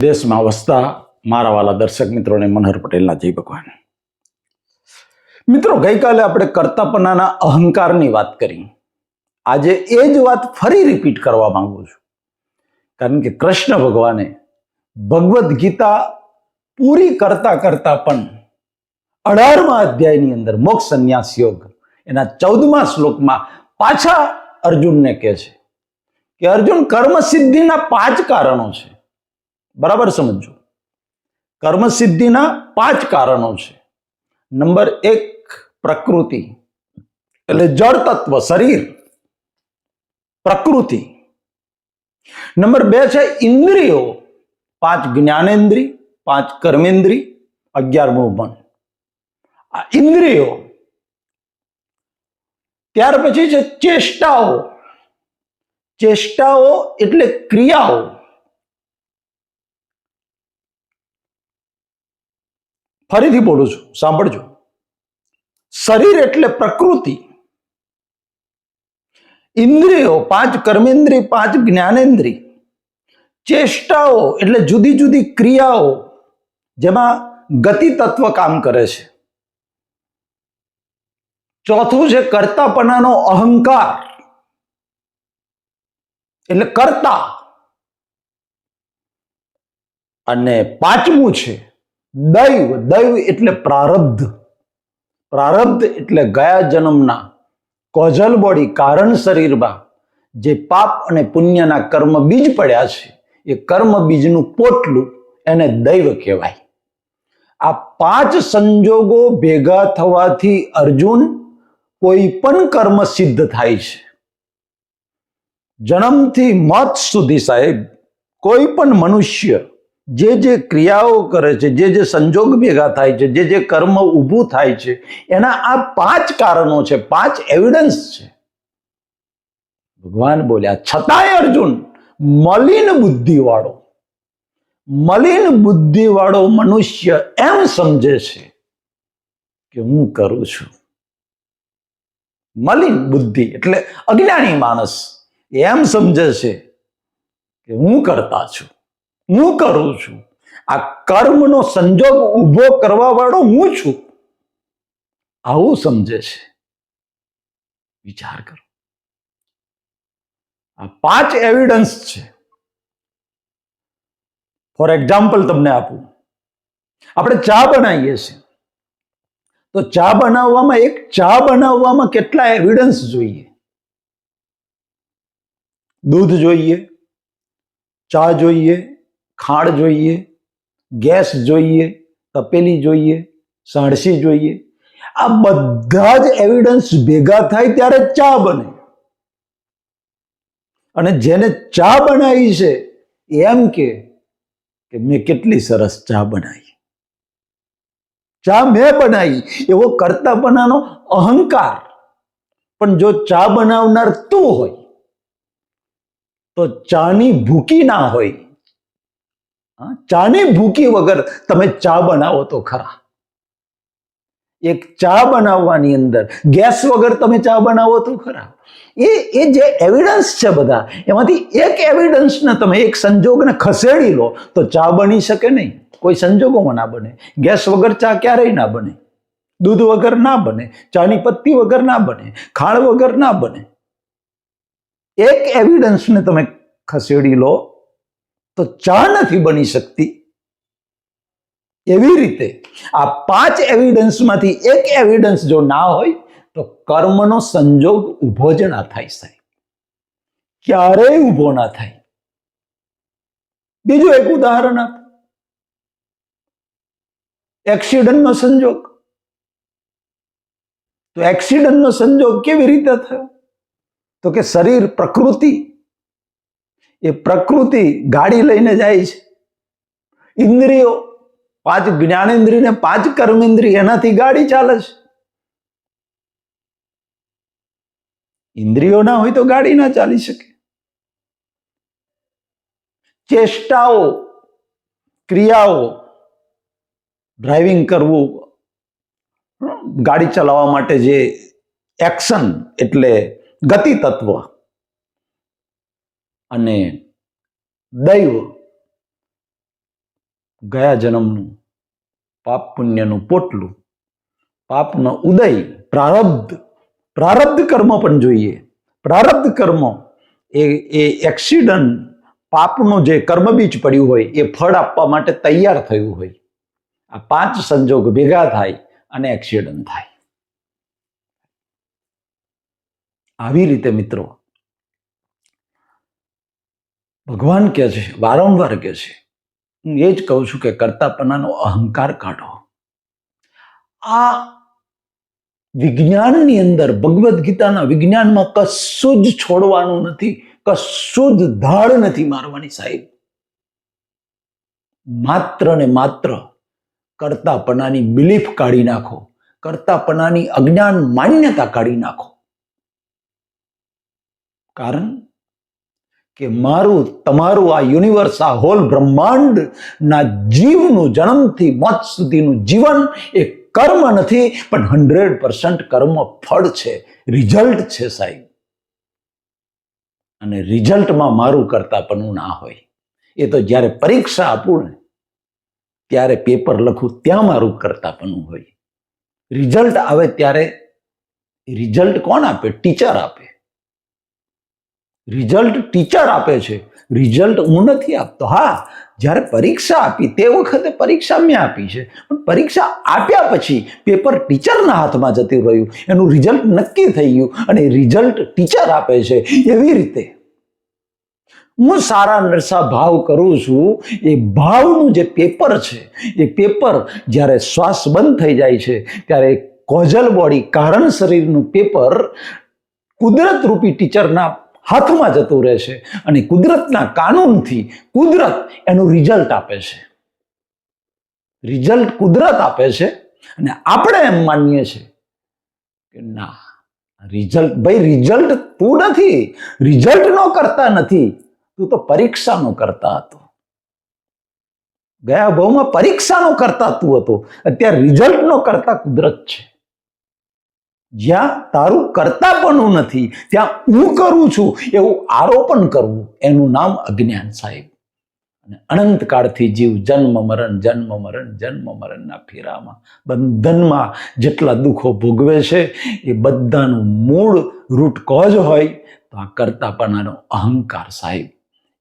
દેશમાં વસતા મારા વાલા દર્શક મિત્રોને મનહર પટેલના જય ભગવાન. મિત્રો, ગઈકાલે આપણે કરતાપનાના અહંકારની વાત કરી. આજે એ જ વાત ફરી રિપીટ કરવા માંગુ છું. કારણ કે કૃષ્ણ ભગવાને ભગવદ્ ગીતા પૂરી કરતા કરતા પણ અઢારમા અધ્યાયની અંદર મોક્ષ સંન્યાસ યોગ એના ચૌદમા શ્લોકમાં પાછા અર્જુનને કહે છે કે અર્જુન કર્મ સિદ્ધિના પાંચ કારણો છે. બરાબર સમજો કર્મ સિદ્ધિના પાંચ કારણો છે. નંબર એક, પ્રકૃતિ. એટલે જળ તત્વ, શરીર. પ્રકૃતિ. નંબર બે છે ઇન્દ્રિયો. પાંચ જ્ઞાનેન્દ્રિય, પાંચ કર્મેન્દ્રિય અગિયારમું મન આ ઇન્દ્રિયો. ત્યાર પછી છે ચેષ્ટાઓ. ચેષ્ટાઓ એટલે ક્રિયાઓ. ફરીથી બોલું છું, સાંભળજો. શરીર એટલે પ્રકૃતિ. ઇન્દ્રિયો પાંચ કર્મેન્દ્રિય, પાંચ જ્ઞાનેન્દ્રિય. ચેષ્ટાઓ એટલે જુદી જુદી ક્રિયાઓ જેમાં ગતિ તત્વ કામ કરે છે. ચોથું છે કરતાપણાનો અહંકાર. એટલે કર્તા. અને પાંચમું છે દૈવ દૈવ એટલે પ્રારબ્ધ. પ્રારબ્ધ એટલે ગયા જન્મના કોઝલ બોડી કારણ શરીરમાં જે પાપ અને પુણ્યના કર્મ બીજ પડ્યા છે, એ કર્મ બીજનું પોટલું એને દૈવ કહેવાય. આ પાંચ સંજોગો ભેગા થવાથી અર્જુન કોઈ પણ કર્મ સિદ્ધ થાય છે. જન્મથી મત સુધી સાહેબ, કોઈ પણ મનુષ્ય જે જે ક્રિયાઓ કરે છે, જે જે સંજોગ ભેગા થાય છે, જે જે કર્મ ઊભું થાય છે, એના આ પાંચ કારણો છે, પાંચ એવિડન્સ છે. ભગવાન બોલ્યા, છતાંય અર્જુન, મલિન બુદ્ધિવાળો મલિન બુદ્ધિવાળો મનુષ્ય એમ સમજે છે કે હું કરું છું. મલિન બુદ્ધિ એટલે અજ્ઞાની માણસ એમ સમજે છે કે હું કરતા છું. હું કરું છું? આ કર્મનો સંજોગ ઊભો કરવા વાળો હું છું. આવું સમજે છે. વિચાર કરો. આ પાંચ એવિડન્સ છે. ફોર એક્ઝામ્પલ તમને આપું. આપણે ચા બનાવીએ છીએ. તો ચા બનાવવામાં એક ચા બનાવવામાં કેટલા એવિડન્સ જોઈએ? દૂધ જોઈએ, ચા જોઈએ ખાંડ જોઈએ, ગેસ જોઈએ, તપેલી જોઈએ, સાણસી જોઈએ. આ બધા જ એવિડન્સ ભેગા થાય ત્યારે ચા બને. અને જેને ચા બનાવી છે, એમ કે મેં કેટલી સરસ ચા બનાવી. ચા મેં બનાવી. એવો કરતાપણાનો અહંકાર. પણ જો ચા બનાવનાર તું હોય, તો ચાની ભૂકી ના હોય. ચાની ભૂકી વગર તમે ચા બનાવો તો ખરા. એક ચા બનાવવાની અંદર ગેસ વગર તમે ચા બનાવો તો ખરા. એ એ જે એવિડન્સ છે બધા, એમાંથી એક એવિડન્સને તમે એક સંજોગને ખસેડી લો તો ચા બની શકે નહીં. કોઈ સંજોગોમાં ના બને. ગેસ વગર ચા ક્યારેય ના બને. દૂધ વગર ના બને. ચાની પત્તી વગર ના બને. ખાળ વગર ના બને. એક એવિડન્સને તમે ખસેડી લો તો ચા નથી બની શકતી. એવી રીતે આ પાંચ એવિડન્સમાંથી એક એવિડન્સ જો ના હોય, તો કર્મનો સંજોગ ઊભો જ ના થાય સાહેબ. ક્યારેય ઊભો ના થાય. બીજું એક ઉદાહરણ આપ. એક્સિડન્ટનો સંજોગ. તો એક્સિડન્ટનો સંજોગ કેવી રીતે થયો? તો કે શરીર પ્રકૃતિ એ પ્રકૃતિ ગાડી લઈને જાય છે. ઇન્દ્રિયો પાંચ જ્ઞાનેન્દ્રિય ને પાંચ કર્મેન્દ્રિય એનાથી ગાડી ચાલે છે. ઇન્દ્રિયો ના હોય તો ગાડી ના ચાલી શકે. ચેષ્ટાઓ, ક્રિયાઓ, ડ્રાઇવિંગ કરવું, ગાડી ચલાવવા માટે જે એક્શન એટલે ગતિ તત્વ અને દૈવ ગયા જન્મનું પાપ પુણ્યનું પોટલું, પાપનો ઉદય પ્રારબ્ધ પ્રારબ્ધ કર્મ પણ જોઈએ. પ્રારબ્ધ કર્મ એ એ એક્સિડન્ટ પાપનું જે કર્મબીજ પડ્યું હોય એ ફળ આપવા માટે તૈયાર થયું હોય. આ પાંચ સંજોગ ભેગા થાય અને એક્સિડન્ટ થાય. આવી રીતે મિત્રો ભગવાન કહે છે, વારંવાર કહે છે. હું એ જ કહું છું કે કરતાપનાનો અહંકાર કાઢો. આ વિજ્ઞાનની અંદર, ભગવદ્ ગીતાના વિજ્ઞાનમાં કશું જ છોડવાનું નથી, કશું જ ધાડ નથી મારવાની સાહેબ. માત્ર ને માત્ર કરતાપનાની બિલીફ કાઢી નાખો, કરતાપનાની અજ્ઞાન માન્યતા કાઢી નાખો. કારણ કે મારું, તમારું આ યુનિવર્સ આ હોલ બ્રહ્માંડના જીવનું જન્મથી મોત સુધીનું જીવન એ કર્મ નથી, પણ હંડ્રેડ પર્સન્ટ કર્મ ફળ છે રિઝલ્ટ છે સાહેબ. અને રિઝલ્ટમાં મારું કરતા કરતાપણું ના હોય. એ તો જ્યારે પરીક્ષા આપું ને, ત્યારે પેપર લખું, ત્યાં મારું કરતા પણ હોય. રિઝલ્ટ આવે ત્યારે રિઝલ્ટ કોણ આપે? ટીચર આપે. રિઝલ્ટ ટીચર આપે છે. રિઝલ્ટ હું નથી આપતો. હા, જ્યારે પરીક્ષા આપી, તે વખતે પરીક્ષા મેં આપી છે. પણ પરીક્ષા આપ્યા પછી પેપર ટીચરના હાથમાં જતું રહ્યું. એનું રિઝલ્ટ નક્કી થઈ ગયું અને રિઝલ્ટ ટીચર આપે છે એવી રીતે. હું સારા નરસા ભાવ કરું છું. એ ભાવનું જે પેપર છે, એ પેપર જ્યારે શ્વાસ બંધ થઈ જાય છે, ત્યારે કોઝલ બોડી કારણ શરીરનું પેપર કુદરત રૂપી ટીચરના હાથમાં જતું રહેશે અને કુદરતના કાનૂનથી કુદરત એનું રિઝલ્ટ આપે છે. રિઝલ્ટ કુદરત આપે છે અને આપણે એમ માનીએ છીએ કે ના રિઝલ્ટ ભાઈ રિઝલ્ટ તું નથી રિઝલ્ટ નો કરતા નથી, તું તો પરીક્ષાનો કરતા હતો. ગયા ભાવમાં પરીક્ષાનો કરતા તું હતો. અત્યારે રિઝલ્ટનો કરતા કુદરત છે. જ્યાં તારું કરતાપણું નથી, ત્યાં હું કરું છું, એવું આરોપણ કરવું, એનું નામ અજ્ઞાન સાહેબ. અને અનંત કાળથી જીવ, જન્મ, મરણ જન્મ મરણ, જન્મ, મરણના ફેરામાં, બંધનમાં જેટલા દુઃખો ભોગવે છે, એ બધાનું મૂળ રૂટ કોજ હોય તો આ કરતાપણાનો અહંકાર સાહેબ.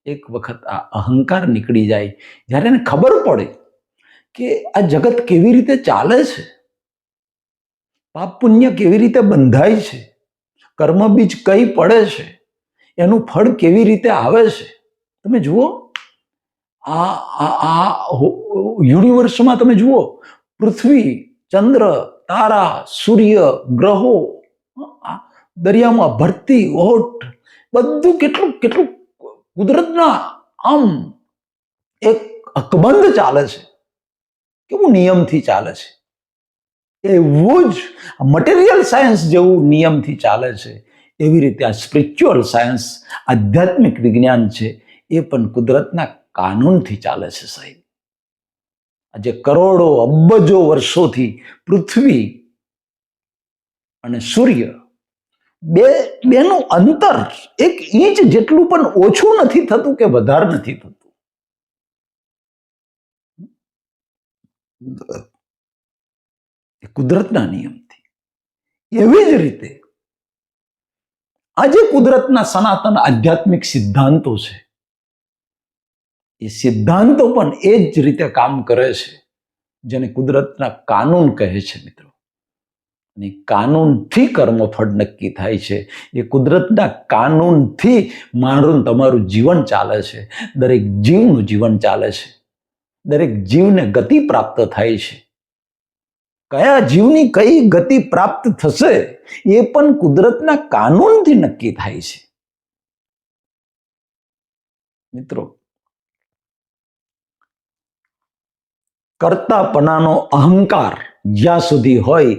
એક વખત આ અહંકાર નીકળી જાય, જ્યારે એને ખબર પડે કે આ જગત કેવી રીતે ચાલે છે. પાપ પુણ્ય કેવી રીતે બંધાય છે? કર્મ બીજ કઈ પડે છે? એનું ફળ કેવી રીતે આવે છે? તમે જુઓ, આ આ યુનિવર્સમાં તમે જુઓ, પૃથ્વી, ચંદ્ર, તારા, સૂર્ય, ગ્રહો દરિયામાં ભરતી, ઓટ, બધું કેટલું કેટલું કુદરતના આમ એક અકબંધ ચાલે છે. કેવું નિયમથી ચાલે છે? એવું જ મટીરિયલ સાયન્સ જેવું નિયમથી ચાલે છે. એવી રીતે આ સ્પિરિચ્યુઅલ સાયન્સ આધ્યાત્મિક વિજ્ઞાન છે, એ પણ કુદરતના કાનૂનથી ચાલે છે સાહેબ. આજે કરોડો, અબજો વર્ષોથી પૃથ્વી અને સૂર્ય બે, બેનું અંતર એક ઇંચ જેટલું પણ ઓછું નથી થતું કે વધારે નથી થતું? એ કુદરતના નિયમથી. એવી જ રીતે આજે કુદરતના સનાતન આધ્યાત્મિક સિદ્ધાંતો છે. એ સિદ્ધાંતો પણ એ જ રીતે કામ કરે છે જેને કુદરતના કાનૂન કહે છે મિત્રો. અને કાનૂનથી કર્મફળ નક્કી થાય છે. એ કુદરતના કાનૂનથી મારું તમારું જીવન ચાલે છે. દરેક જીવનું જીવન ચાલે છે. દરેક જીવને ગતિ પ્રાપ્ત થાય છે. કયા જીવની કઈ ગતિ પ્રાપ્ત થશે એ પણ કુદરતના કાનૂનથી નક્કી થાય છે. મિત્રો, કરતાપણાનો અહંકાર જ્યાં સુધી હોય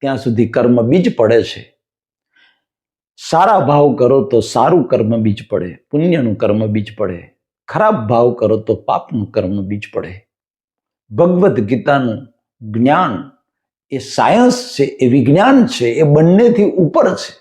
ત્યાં સુધી કર્મ બીજ પડે છે. સારા ભાવ કરો તો સારું કર્મ બીજ પડે, પુણ્યનું કર્મ બીજ પડે, ખરાબ ભાવ કરો તો પાપનું કર્મ બીજ પડે. ભગવદ્ ગીતાનું જ્ઞાન એ સાયન્સ છે, એ વિજ્ઞાન છે, એ બંનેથી ઉપર છે.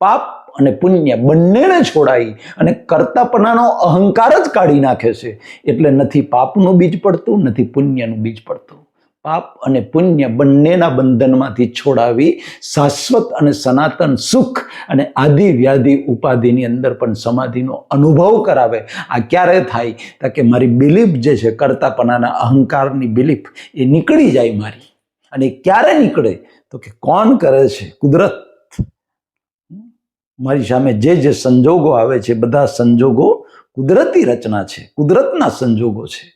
પાપ અને પુણ્ય બંનેને છોડાવી અને કરતાપનાનો અહંકાર જ કાઢી નાખે છે. એટલે નથી પાપનું બીજ પડતું, નથી પુણ્યનું બીજ પડતું. પાપ અને પુણ્ય બંનેના બંધનમાંથી છોડાવી શાશ્વત અને સનાતન સુખ અને આદિ વ્યાધિ ઉપાધિની અંદર પણ સમાધિનો અનુભવ કરાવે. આ ક્યારે થાય? તો કે મારી બિલીફ જે છે કરતાપણાના અહંકારની બિલીફ એ નીકળી જાય મારી. અને ક્યારે નીકળે તો કે કોણ કરે છે કુદરત? મારી સામે જે જે સંજોગો આવે છે, બધા સંજોગો કુદરતી રચના છે, કુદરતના સંજોગો છે.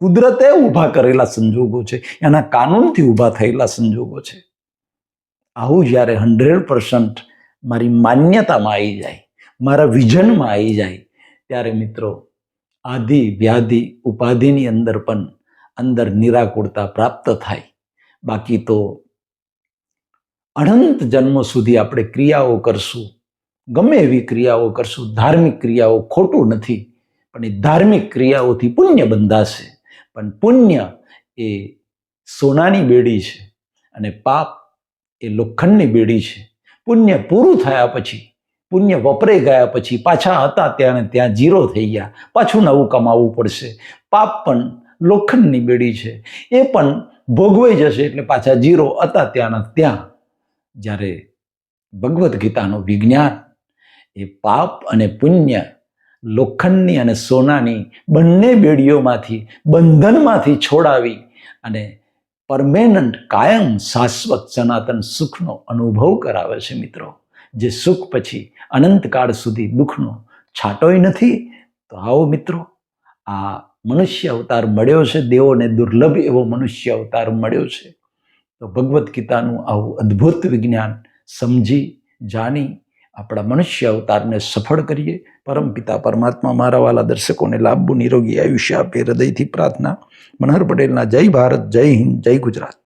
કુદરતે ઊભા કરેલા સંજોગો છે, એના કાનૂનથી ઊભા થયેલા સંજોગો છે. આવું જ્યારે હંડ્રેડ પર્સન્ટ મારી માન્યતામાં આવી જાય, મારા વિઝનમાં આવી જાય, ત્યારે મિત્રો આધિ વ્યાધિ ઉપાધિની અંદર પણ અંદર નિરાકુળતા પ્રાપ્ત થાય. બાકી તો અનંત જન્મો સુધી આપણે ક્રિયાઓ કરશું. ગમે એવી ક્રિયાઓ કરશું. ધાર્મિક ક્રિયાઓ ખોટું નથી, પણ એ ધાર્મિક ક્રિયાઓથી પુણ્ય બંધાશે. પણ પુણ્ય એ સોનાની બેડી છે અને પાપ એ લોખંડની બેડી છે. પુણ્ય પૂરું થયા પછી, પુણ્ય વપરાઈ ગયા પછી પાછા હતા ત્યાં ત્યાં જીરો થઈ ગયા. પાછું નવું કમાવવું પડશે. પાપ પણ લોખંડની બેડી છે. એ પણ ભોગવાઈ જશે એટલે પાછા જીરો હતા ત્યાંના ત્યાં. જ્યારે ભગવદ્ ગીતાનું વિજ્ઞાન એ પાપ અને પુણ્ય, લોખંડની અને સોનાની બંને બેડીઓમાંથી, બંધનમાંથી છોડાવી અને પરમેનન્ટ કાયમ શાશ્વત સનાતન સુખનો અનુભવ કરાવે છે મિત્રો. જે સુખ પછી અનંતકાળ સુધી દુઃખનો છાંટોય નથી. તો આવો મિત્રો, આ મનુષ્ય અવતાર મળ્યો છે, દેવોને દુર્લભ એવો મનુષ્ય અવતાર મળ્યો છે. તો ભગવદ્ ગીતાનું આવું અદ્ભુત વિજ્ઞાન સમજી, જાણી આપણા મનુષ્ય અવતારને સફળ કરીએ. પરમપિતા પરમાત્મા મારા વાલા દર્શકોને લાંબુ નિરોગી આયુષ્ય આપે. હૃદયથી પ્રાર્થના. મનહર પટેલના જય ભારત, જય હિન્દ, જય ગુજરાત.